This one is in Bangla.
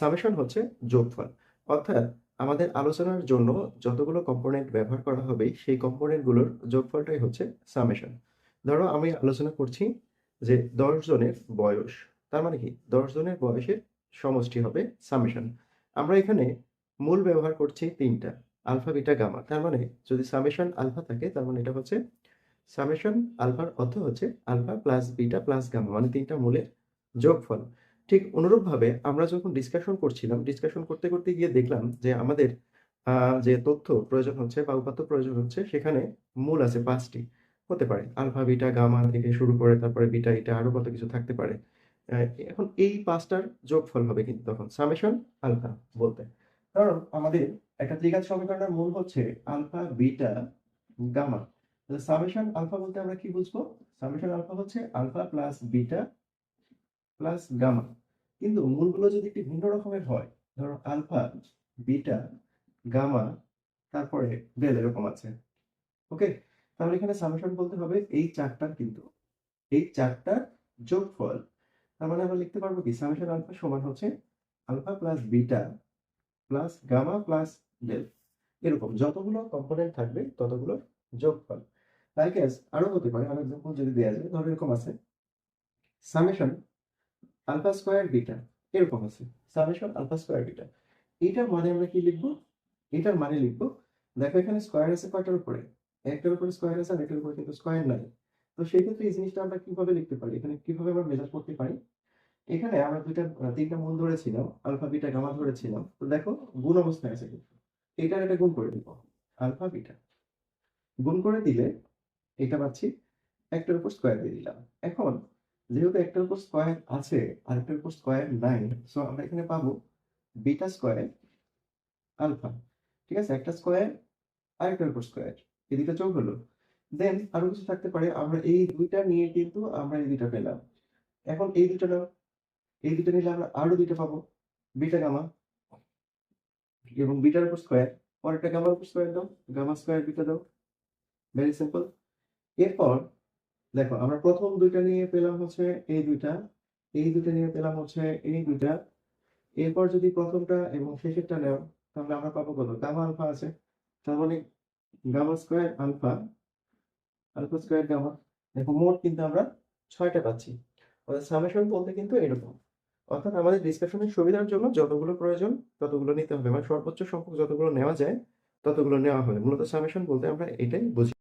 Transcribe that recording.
সামেশন হচ্ছে যোগফল। অর্থাৎ আমাদের আলোচনার জন্য যতগুলো কম্পোনেন্ট ব্যবহার করা হবে, সেই কম্পোনেন্টগুলোর যোগফলটাই হচ্ছে সামেশন ধরো আমি আলোচনা করছি যে দশ জনের বয়স, তার মানে কি? দশ জনের বয়সের সমষ্টি হবে সামেশন আমরা এখানে মূল ব্যবহার করছি তিনটা আলফা বিটা গামা তার মানে যদি সামেশন আলফা থাকে, তার মানে এটা হচ্ছে সামেশন আলফার অর্থ হচ্ছে alpha plus beta plus gamma মানে তিনটা মূলের যোগফল। ঠিক অনুরূপভাবে আমরা যখন ডিসকাশন করছিলাম ডিসকাশন করতে করতে গিয়ে দেখলাম যে আমাদের যে তথ্য প্রয়োজন হচ্ছে বা উপাত্ত প্রয়োজন হচ্ছে, সেখানে মূল আছে পাঁচটি। হতে পারে আলফা, বিটা, গামা থেকে শুরু করে তারপরে বিটা এটা আরও কত কিছু থাকতে পারে। এখন এই পাঁচটার যোগফল হবে কিন্তু তখন সামেশন আলফা বলতে। কারণ আমাদের একটা ত্রিঘাত সমীকরণের মূল হচ্ছে alpha, beta, gamma. Summation alpha বলতে আমরা কি বুঝব? সামেশন আলফা হচ্ছে alpha plus beta plus gamma কিন্তু মূলগুলো যদি একটু ভিন্ন রকমের হয়, ধরো আলফা বিটা গামা তারপরে ডেল এরকম আছে। ওকে তাহলে এখানে সামেশন বলতে হবে এই চারটার কিন্তু। এই চারটার যোগফল, তার মানে আমরা লিখতে পারব কি? সামেশন আলফা সমান হচ্ছে alpha plus beta plus gamma plus del এরকম যতগুলো কম্পোনেন্ট থাকবে ততগুলোর যোগফল। লাইক আরও হতে পারে, আর এক্সাম্পল যদি দেওয়া যায়, ধরো এরকম আছে। সামেশন আলফা স্কোয়ার বিটা, এরকম আছে, সামেশন আলফা স্কোয়ার বিটা। এটার মানে আমরা কি লিখব? এটার মানে লিখব, দেখো এখানে স্কোয়ার আছে কয়টার উপরে? একটার উপরে স্কোয়ার আছে আর একটার উপরে কিন্তু স্কোয়ার নাই। তো সেই ক্ষেত্রে এই জিনিসটা আমরা কীভাবে লিখতে পারি? এখানে কীভাবে আমরা মেজার করতে পারি? এখানে আমরা দুইটা, তিনটা মূল ধরেছিলাম, আলফা, বিটা, গামা ধরেছিলাম। তো দেখো, গুণ অবস্থায় আছে কিন্তু। এটার এটা গুণ করে দিব, আলফা, বিটা। গুণ করে দিলে, এটা পাচ্ছি, একটার উপর স্কোয়ার দিয়ে দিলাম। এখন যেহেতু একটার উপর স্কোয়ার আছে আর একটার উপর স্কোয়ার নাই সো আমরা এখানে পাবো বিটা স্কোয়ার আলফা ঠিক আছে? একটা স্কোয়ার আর একটার উপর স্কোয়ার এই দুইটা যোগ হলো। দেন আরও কিছু থাকতে পারে, আমরা এই দুইটা নিয়ে কিন্তু আমরা এই দুইটা পেলাম। এখন এই দুটো নাও, এই দুটো নিলে আমরা আরও দুইটা পাবো বিটা গামা এবং বিটার উপর স্কোয়ার পরেরটা গামার উপর স্কোয়ার দাও গামা স্কোয়ার বিটা দাও ভেরি সিম্পল এরপর দেখো, আমরা প্রথম দুইটা নিয়ে পেলাম হচ্ছে এই দুইটা এই দুইটা নিয়ে পেলাম হচ্ছে এই দুইটা। এরপর যদি প্রথমটা এবং শেষেরটা নেও, তাহলে আমরা পাবো কত? গামা আলফা আছে, তার মানে gamma square alpha alpha square gamma. দেখো, মোট কিন্তু আমরা ছয়টা পাচ্ছি। অর্থাৎ সামেশন বলতে কিন্তু এরকম। অর্থাৎ আমাদের ডিসকাশনের সুবিধার জন্য যতগুলো প্রয়োজন, ততগুলো নিতে হবে। মানে সর্বোচ্চ সংখ্যক যতগুলো নেওয়া যায়, ততগুলো নেওয়া হবে। মূলত সামেশন বলতে আমরা এটাই বুঝি।